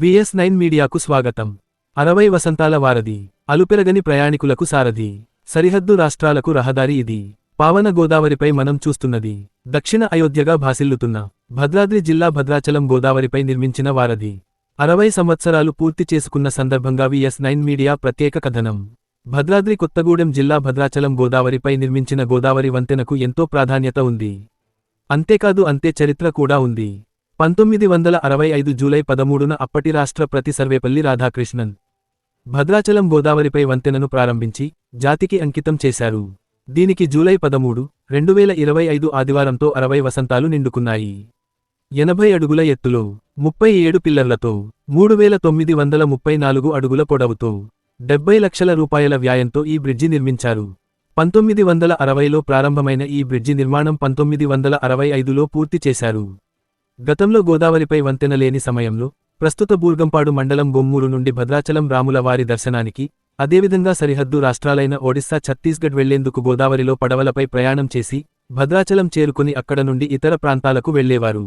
VS nine మీడియాకు స్వాగతం. అరవై వసంతాల వారధి అలుపెరగని ప్రయాణికులకు సారథి సరిహద్దు రాష్ట్రాలకు రహదారి ఇది. పావన గోదావరిపై మనం చూస్తున్నది. దక్షిణ అయోధ్యగా భాసిల్లుతున్న భద్రాద్రి జిల్లా భద్రాచలం గోదావరిపై నిర్మించిన వారధి. అరవై సంవత్సరాలు పూర్తి చేసుకున్న సందర్భంగా విఎస్ నైన్ మీడియా ప్రత్యేక కథనం. భద్రాద్రి కొత్తగూడెం జిల్లా భద్రాచలం గోదావరిపై నిర్మించిన గోదావరి వంతెనకు ఎంతో ప్రాధాన్యత ఉంది. అంతేకాదు అంతే చరిత్ర కూడా ఉంది. పంతొమ్మిది వందల అరవై ఐదు జూలై పదమూడున అప్పటి రాష్ట్ర ప్రతి సర్వేపల్లి రాధాకృష్ణన్ భద్రాచలం గోదావరిపై వంతెనను ప్రారంభించి జాతికి అంకితం చేశారు. దీనికి జూలై పదమూడు రెండు వేల ఇరవై ఐదు ఆదివారంతో అరవై వసంతాలు నిండుకున్నాయి. ఎనభై అడుగుల ఎత్తులో ముప్పై ఏడు పిల్లర్లతో మూడు వేల తొమ్మిది వందల ముప్పై నాలుగు అడుగుల పొడవుతో డెబ్బై లక్షల రూపాయల వ్యయంతో ఈ బ్రిడ్జి నిర్మించారు. పంతొమ్మిది వందల అరవైలో ప్రారంభమైన ఈ బ్రిడ్జి నిర్మాణం పంతొమ్మిది వందల అరవై ఐదులో పూర్తి చేశారు. గతంలో గోదావరిపై వంతెన లేని సమయంలో ప్రస్తుత బూర్గంపాడు మండలం గొమ్మూరు నుండి భద్రాచలం రాముల వారి దర్శనానికి అదేవిధంగా సరిహద్దు రాష్ట్రాలైన ఒడిశా ఛత్తీస్గఢ్ వెళ్ళేందుకు గోదావరిలో పడవలపై ప్రయాణం చేసి భద్రాచలం చేరుకుని అక్కడ నుండి ఇతర ప్రాంతాలకు వెళ్ళేవారు.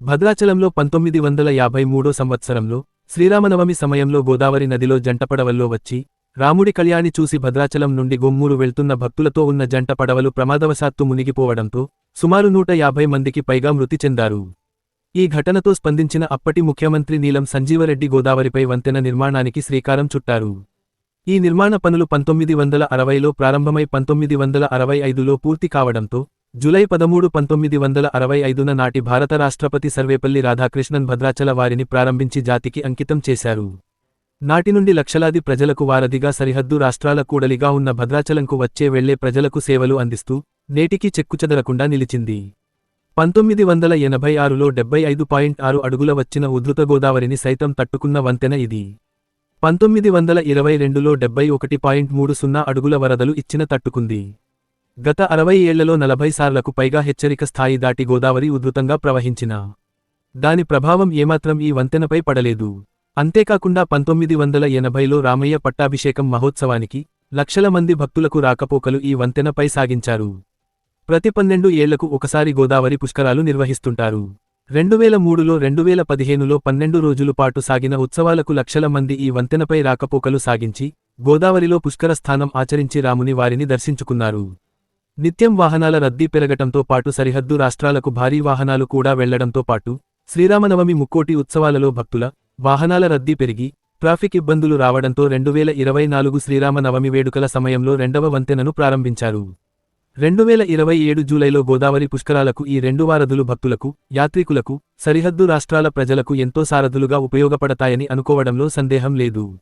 భద్రాచలంలో పంతొమ్మిది వందల యాభై మూడో సంవత్సరంలో శ్రీరామనవమి సమయంలో గోదావరి నదిలో జంట పడవల్లో వచ్చి రాముడి కళ్యాణి చూసి భద్రాచలం నుండి గొమ్మూరు వెళ్తున్న భక్తులతో ఉన్న జంట పడవలు ప్రమాదవశాత్తు మునిగిపోవడంతో సుమారు నూట యాభై మందికి పైగా మృతి చెందారు. ఈ ఘటనతో స్పందించిన అప్పటి ముఖ్యమంత్రి నీలం సంజీవరెడ్డి గోదావరిపై వంతెన నిర్మాణానికి శ్రీకారం చుట్టారు. ఈ నిర్మాణ పనులు పంతొమ్మిది వందల అరవైలో ప్రారంభమై పంతొమ్మిది వందల అరవై ఐదులో పూర్తి కావడంతో జులై పదమూడు పంతొమ్మిది వందల అరవై ఐదున నాటి భారత రాష్ట్రపతి సర్వేపల్లి రాధాకృష్ణన్ భద్రాచల వారిని ప్రారంభించి జాతికి అంకితం చేశారు. నాటి నుండి లక్షలాది ప్రజలకు వారధిగా సరిహద్దు రాష్ట్రాల కూడలిగా ఉన్న భద్రాచలంకు వచ్చే వెళ్ళే ప్రజలకు సేవలు అందిస్తూ నేటికీ చెక్కుచెదరకుండా నిలిచింది. పంతొమ్మిది వందల ఎనభై ఆరులో డెబ్బై ఐదు పాయింట్ ఆరు అడుగుల వచ్చిన ఉధృత గోదావరిని సైతం తట్టుకున్న వంతెన ఇది. పంతొమ్మిది వందల ఇరవై రెండులో డెబ్బై ఒకటి పాయింట్ మూడు సున్నా అడుగుల వరదలు ఇచ్చిన తట్టుకుంది. గత అరవై ఏళ్ళలో నలభై సార్లకు పైగా హెచ్చరిక స్థాయి దాటి గోదావరి ఉధృతంగా ప్రవహించిన. దాని ప్రభావం ఏమాత్రం ఈ వంతెనపై పడలేదు. అంతేకాకుండా పంతొమ్మిది వందల ఎనభైలో రామయ్య పట్టాభిషేకం మహోత్సవానికి లక్షల మంది భక్తులకు రాకపోకలు ఈ వంతెనపై సాగించారు. ప్రతి పన్నెండు ఏళ్ళకు ఒకసారి గోదావరి పుష్కరాలు నిర్వహిస్తుంటారు. రెండు వేల మూడులో రెండు వేల పదిహేనులో పన్నెండు రోజుల పాటు సాగిన ఉత్సవాలకు లక్షల మంది ఈ వంతెనపై రాకపోకలు సాగించి గోదావరిలో పుష్కర స్థానం ఆచరించి రాముని వారిని దర్శించుకున్నారు. నిత్యం వాహనాల రద్దీ పెరగటంతో పాటు సరిహద్దు రాష్ట్రాలకు భారీ వాహనాలు కూడా వెళ్ళడంతో పాటు శ్రీరామనవమి ముక్కోటి ఉత్సవాలలో భక్తుల వాహనాల రద్దీ పెరిగి ట్రాఫిక్ ఇబ్బందులు రావడంతో రెండు వేల ఇరవై నాలుగు శ్రీరామనవమి వేడుకల సమయంలో రెండవ వంతెనను ప్రారంభించారు. రెండు వేల ఇరవై ఏడు జూలైలో గోదావరి పుష్కరాలకు ఈ రెండు వారధులు భక్తులకు యాత్రికులకు సరిహద్దు రాష్ట్రాల ప్రజలకు ఎంతో సారథులుగా ఉపయోగపడతాయని అనుకోవడంలో సందేహం లేదు.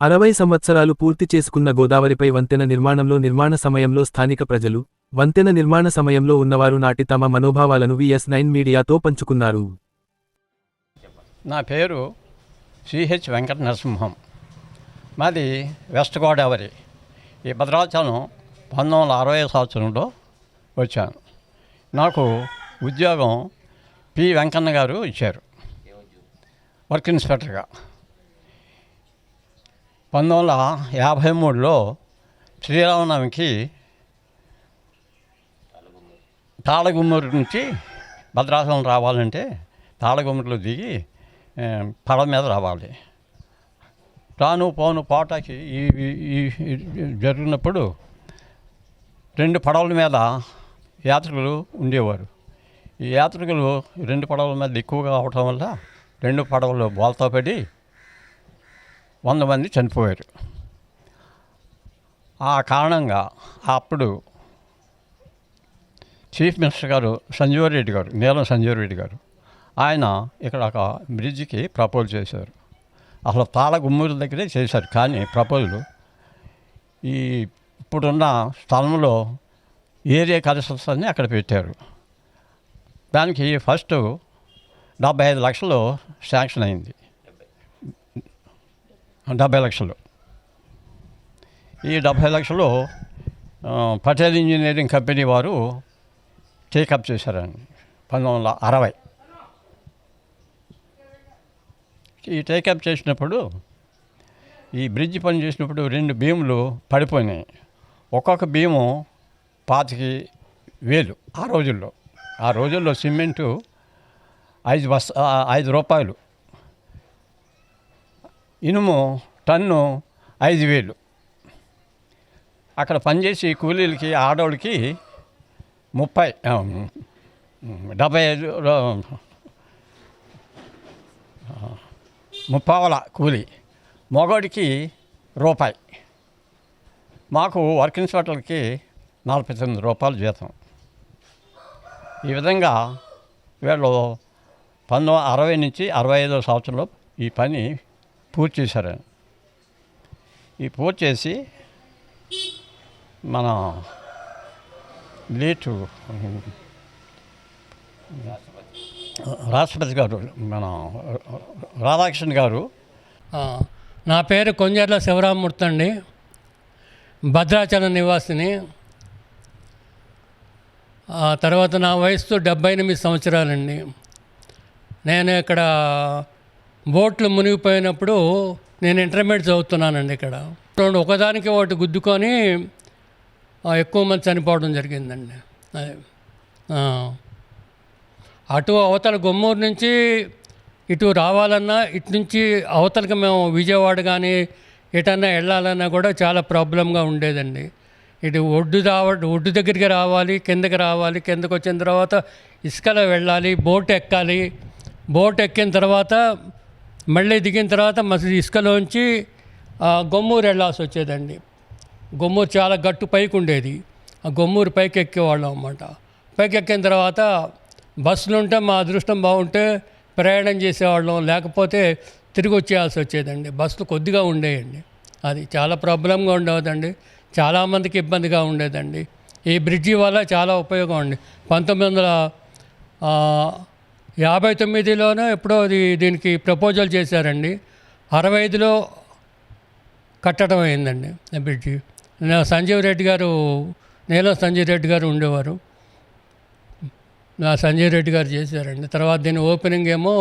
అరవై సంవత్సరాలు పూర్తి చేసుకున్న గోదావరిపై వంతెన నిర్మాణంలో నిర్మాణ సమయంలో స్థానిక ప్రజలు వంతెన నిర్మాణ సమయంలో ఉన్నవారు నాటి తమ మనోభావాలను విఎస్ నైన్ మీడియాతో పంచుకున్నారు. నా పేరు సిహెచ్ వెంకట నరసింహం మాది వెస్ట్ గోదావరి. ఈ భద్రాచలం పంతొమ్మిది వందల అరవై సంవత్సరంలో వచ్చాను నాకు ఉద్యోగం పి వెంకన్న గారు ఇచ్చారు వర్క్ ఇన్స్పెక్టర్గా పంతొమ్మిది వందల యాభై మూడులో శ్రీరామనవమికి తాళగుమ్మూరు నుంచి భద్రాచలం రావాలంటే తాళగుమ్మూరులో దిగి పడవ మీద రావాలి రాను పోను పోటాకి ఈ ఈ జరిగినప్పుడు రెండు పడవల మీద యాత్రికులు ఉండేవారు. ఈ యాత్రికులు రెండు పడవల మీద ఎక్కువగా అవటం వల్ల రెండు పడవలు బోల్తా పడి వంద మంది చనిపోయారు. ఆ కారణంగా అప్పుడు చీఫ్ మినిస్టర్ గారు సంజీవరెడ్డి గారు నీలం సంజీవరెడ్డి గారు ఆయన ఇక్కడ ఒక బ్రిడ్జికి ప్రపోజ్ చేశారు. అసలు తాళ గుమ్మూరు దగ్గరే చేశారు. కానీ ప్రపోజలు ఈ ఇప్పుడున్న స్థలంలో ఏరియా కన్స్ట్రక్షన్ అక్కడ పెట్టారు. దానికి ఫస్ట్ డెబ్బై ఐదు లక్షలు శాంక్షన్ అయింది. డెబ్బై లక్షలు. ఈ డెబ్బై లక్షలు పటేల్ ఇంజనీరింగ్ కంపెనీ వారు టేకప్ చేశారండి పంతొమ్మిది వందల అరవై. ఈ టేకప్ చేసినప్పుడు ఈ బ్రిడ్జ్ పని చేసినప్పుడు రెండు భీములు పడిపోయినాయి. ఒక్కొక్క బియ్యము పాతికి వేలు ఆ రోజుల్లో. ఆ రోజుల్లో సిమెంటు ఐదు బస్ ఐదు రూపాయలు. ఇనుము టన్ను ఐదు వేలు. అక్కడ పనిచేసి కూలీలకి ఆడవాళ్ళకి ముప్పై డెబ్బై ఐదు ముప్పావల కూలి. మగవాడికి రూపాయి. మాకు వర్కింగ్ ఇన్స్పెక్టర్కి నలభై తొమ్మిది రూపాయలు జీతం. ఈ విధంగా వీళ్ళు పంతొమ్మిది అరవై నుంచి అరవై ఐదో సంవత్సరంలో ఈ పని పూర్తి చేశారు. ఈ పూర్తి చేసి మన లేటు రాష్ట్రపతి గారు మన రాధాకృష్ణ గారు నా పేరు కొంజర్ల శివరామూర్తి అండి. భద్రాచలం నివాసిని. ఆ తర్వాత నా వయసు డెబ్బై ఎనిమిది సంవత్సరాలండి. నేను ఇక్కడ బోట్లు మునిగిపోయినప్పుడు నేను ఇంటర్మీడియట్ చదువుతున్నానండి ఇక్కడ. రెండు ఒకదానికి ఒకటి గుద్దుకొని ఎక్కువ మంది చనిపోవడం జరిగిందండి. అదే. అటు అవతల గుమ్మూరు నుంచి ఇటు రావాలన్నా ఇటు నుంచి అవతలకి మేము విజయవాడ కానీ ఎటన్నా వెళ్ళాలన్నా కూడా చాలా ప్రాబ్లంగా ఉండేదండి. ఇటు ఒడ్డు రావ ఒడ్డు దగ్గరికి రావాలి కిందకి రావాలి కిందకి వచ్చిన తర్వాత ఇసుకలో వెళ్ళాలి బోట్ ఎక్కాలి. బోట్ ఎక్కిన తర్వాత మళ్ళీ దిగిన తర్వాత మళ్ళీ ఇసుకలోంచి గొమ్మూరు వెళ్ళాల్సి వచ్చేదండి. గొమ్మూరు చాలా గట్టు పైకి ఉండేది. ఆ గొమ్మూరు పైకి ఎక్కేవాళ్ళం అన్నమాట. పైకి ఎక్కిన తర్వాత బస్సులు ఉంటే మా అదృష్టం బాగుంటే ప్రయాణం చేసేవాళ్ళం. లేకపోతే తిరిగి వచ్చేయాల్సి వచ్చేదండి. బస్సులు కొద్దిగా ఉండేయండి. అది చాలా ప్రాబ్లంగా ఉండేదండి. చాలామందికి ఇబ్బందిగా ఉండేదండి. ఈ బ్రిడ్జి వల్ల చాలా ఉపయోగం అండి. పంతొమ్మిది వందల యాభై తొమ్మిదిలోనో ఎప్పుడో అది దీనికి ప్రపోజల్ చేశారండి. అరవై ఐదులో కట్టడం అయిందండి బ్రిడ్జి. నా సంజీవ్ రెడ్డి గారు నీలం సంజీవ్ రెడ్డి గారు ఉండేవారు. నా సంజీవ్ రెడ్డి గారు చేశారండి. తర్వాత దీని ఓపెనింగ్ ఏమో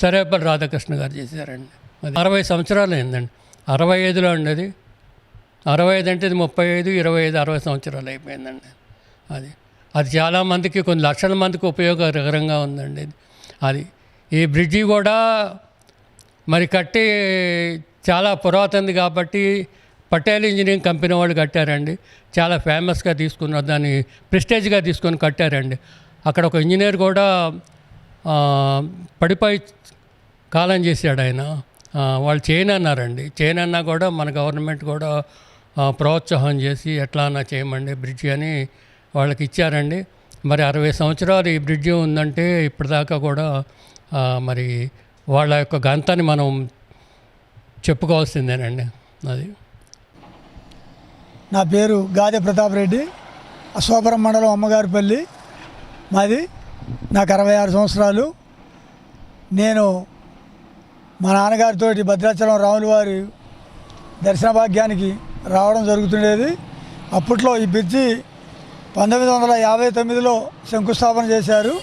సరేపల్లి రాధాకృష్ణ గారు చేశారండి. అది అరవై సంవత్సరాలు అయిందండి. అరవై ఐదులో అండి అది. అరవై ఐదు అంటే ముప్పై ఐదు ఇరవై ఐదు అరవై సంవత్సరాలు అయిపోయిందండి. అది. అది చాలామందికి కొన్ని లక్షల మందికి ఉపయోగకరంగా ఉందండి అది. ఈ బ్రిడ్జి కూడా మరి కట్టి చాలా పురాతనది కాబట్టి పటేల్ ఇంజనీరింగ్ కంపెనీ వాళ్ళు కట్టారండి. చాలా ఫేమస్గా తీసుకున్నారు దాన్ని ప్రెస్టేజ్గా తీసుకొని కట్టారండి. అక్కడ ఒక ఇంజనీర్ కూడా పడిపోయి కాలం చేశాడు ఆయన. వాళ్ళు చేయనన్నారండి. చేయనన్నా అన్నా కూడా మన గవర్నమెంట్ కూడా ప్రోత్సాహం చేసి ఎట్లా అన్నా చేయమండి బ్రిడ్జి అని వాళ్ళకి ఇచ్చారండి. మరి అరవై సంవత్సరాలు ఈ బ్రిడ్జి ఉందంటే ఇప్పటిదాకా కూడా మరి వాళ్ళ యొక్క గంతాన్ని మనం చెప్పుకోవాల్సిందేనండి అది. నా పేరు గాదే ప్రతాప్ రెడ్డి అశోకరం మండలం అమ్మగారిపల్లి. మాది నాకు అరవై ఆరు సంవత్సరాలు. నేను మా నాన్నగారితోటి భద్రాచలం రాముల వారి దర్శన భాగ్యానికి రావడం జరుగుతుండేది. అప్పట్లో ఈ బ్రిడ్జి పంతొమ్మిది వందల యాభై తొమ్మిదిలో శంకుస్థాపన చేశారు.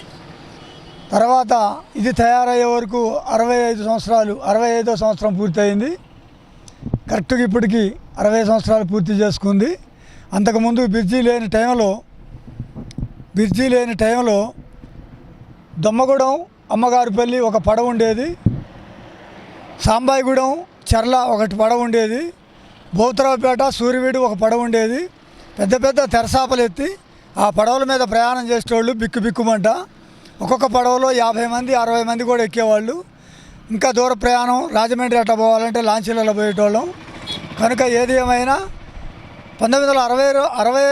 తర్వాత ఇది తయారయ్యే వరకు అరవై ఐదు సంవత్సరాలు అరవై ఐదో సంవత్సరం పూర్తయింది. కరెక్ట్గా ఇప్పటికి అరవై సంవత్సరాలు పూర్తి చేసుకుంది. అంతకుముందు బ్రిడ్జి లేని టైంలో బ్రిడ్జి లేని టైంలో దొమ్మగూడెం అమ్మగారిపల్లి ఒక పడవ ఉండేది. సాంబాయిగూడెం చర్ల ఒకటి పడవ ఉండేది. భూతరావుపేట సూర్యవీడు ఒక పడవ ఉండేది. పెద్ద పెద్ద తెరసాపలు ఎత్తి ఆ పడవల మీద ప్రయాణం చేసేటోళ్ళు బిక్కు బిక్కుమంట. ఒక్కొక్క పడవలో యాభై మంది అరవై మంది కూడా ఎక్కేవాళ్ళు. ఇంకా దూర ప్రయాణం రాజమండ్రి అట్లా పోవాలంటే లాంచీలలో పోయేటోళ్ళం. కనుక ఏది ఏమైనా పంతొమ్మిది వందల అరవై అరవై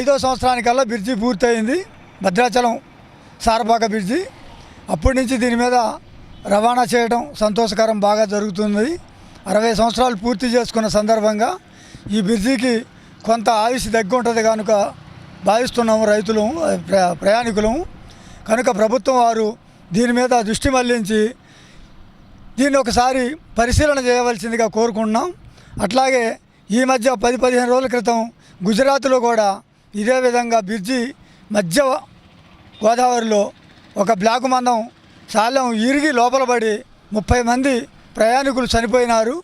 ఐదో సంవత్సరానికల్లా బ్రిడ్జి పూర్తయింది. భద్రాచలం సారపాక బ్రిడ్జి. అప్పటి నుంచి దీని మీద రవాణా చేయడం సంతోషకరం బాగా జరుగుతుంది. అరవై సంవత్సరాలు పూర్తి చేసుకున్న సందర్భంగా ఈ బ్రిడ్జికి కొంత ఆయుష్ దగ్గు ఉంటుంది కనుక భావిస్తున్నాము రైతులు ప్ర ప్రయాణికులు కనుక ప్రభుత్వం వారు దీని మీద దృష్టి మళ్ళించి దీన్ని ఒకసారి పరిశీలన చేయవలసిందిగా కోరుకుంటున్నాం. అట్లాగే ఈ మధ్య పది పదిహేను రోజుల క్రితం గుజరాత్లో కూడా ఇదే విధంగా బ్రిడ్జి మధ్య గోదావరిలో ఒక బ్లాక్ మందం సాలం ఇరిగి లోపల పడి ముప్పై మంది ప్రయాణికులు చనిపోయినారు.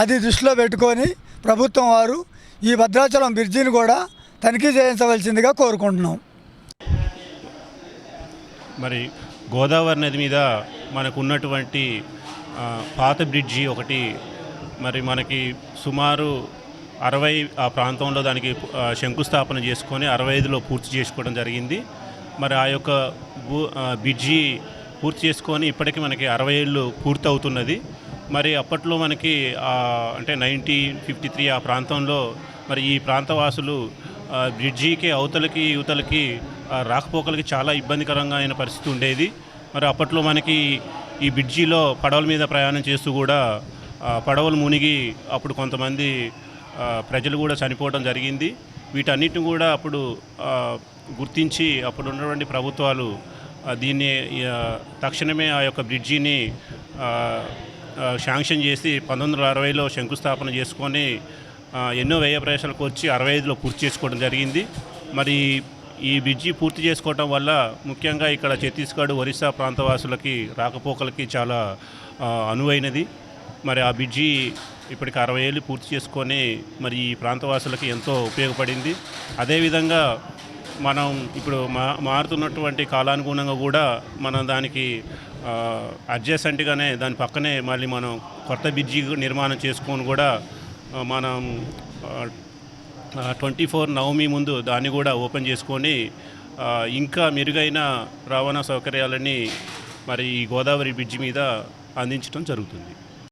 అది దృష్టిలో పెట్టుకొని ప్రభుత్వం వారు ఈ భద్రాచలం బ్రిడ్జిని కూడా తనిఖీ చేయించవలసిందిగా కోరుకుంటున్నాం. మరి గోదావరి నది మీద మనకు ఉన్నటువంటి పాత బ్రిడ్జి ఒకటి మరి మనకి సుమారు అరవై ఆ ప్రాంతంలో దానికి శంకుస్థాపన చేసుకొని అరవై ఐదులో పూర్తి చేసుకోవడం జరిగింది. మరి ఆ యొక్క భూ బ్రిడ్జి పూర్తి చేసుకొని ఇప్పటికి మనకి అరవై ఏళ్ళు పూర్తి అవుతున్నది మరి అప్పట్లో మనకి అంటే నైన్టీన్ ఫిఫ్టీ త్రీ ఆ ప్రాంతంలో మరి ఈ ప్రాంతవాసులు బ్రిడ్జికి అవతలకి యువతలకి రాకపోకలకి చాలా ఇబ్బందికరంగా అయిన పరిస్థితి ఉండేది. మరి అప్పట్లో మనకి ఈ బ్రిడ్జిలో పడవల మీద ప్రయాణం చేస్తూ కూడా పడవలు మునిగి అప్పుడు కొంతమంది ప్రజలు కూడా చనిపోవడం జరిగింది. వీటన్నిటిని కూడా అప్పుడు గుర్తించి అప్పుడు ఉన్నటువంటి ప్రభుత్వాలు దీన్ని తక్షణమే ఆ యొక్క బ్రిడ్జిని శాంక్షన్ చేసి పంతొమ్మిది వందల అరవైలో శంకుస్థాపన చేసుకొని ఎన్నో వ్యయ ప్రవేశాలకు వచ్చి అరవై ఐదులో పూర్తి చేసుకోవడం జరిగింది. మరి ఈ బ్రిడ్జి పూర్తి చేసుకోవడం వల్ల ముఖ్యంగా ఇక్కడ ఛత్తీస్గఢ్ ఒరిస్సా ప్రాంతవాసులకి రాకపోకలకి చాలా అనువైనది. మరి ఆ బ్రిడ్జి ఇప్పటికి అరవై ఏళ్ళు పూర్తి చేసుకొని మరి ఈ ప్రాంతవాసులకి ఎంతో ఉపయోగపడింది. అదేవిధంగా మనం ఇప్పుడు మా మారుతున్నటువంటి కాలానుగుణంగా కూడా మనం దానికి అడ్జసెంట్గానే దాని పక్కనే మళ్ళీ మనం కొత్త బ్రిడ్జి నిర్మాణం చేసుకొని కూడా మనం ట్వంటీ ఫోర్ నవమి ముందు దాన్ని కూడా ఓపెన్ చేసుకొని ఇంకా మెరుగైన రవాణా సౌకర్యాలని మరి ఈ గోదావరి బ్రిడ్జి మీద అందించడం జరుగుతుంది.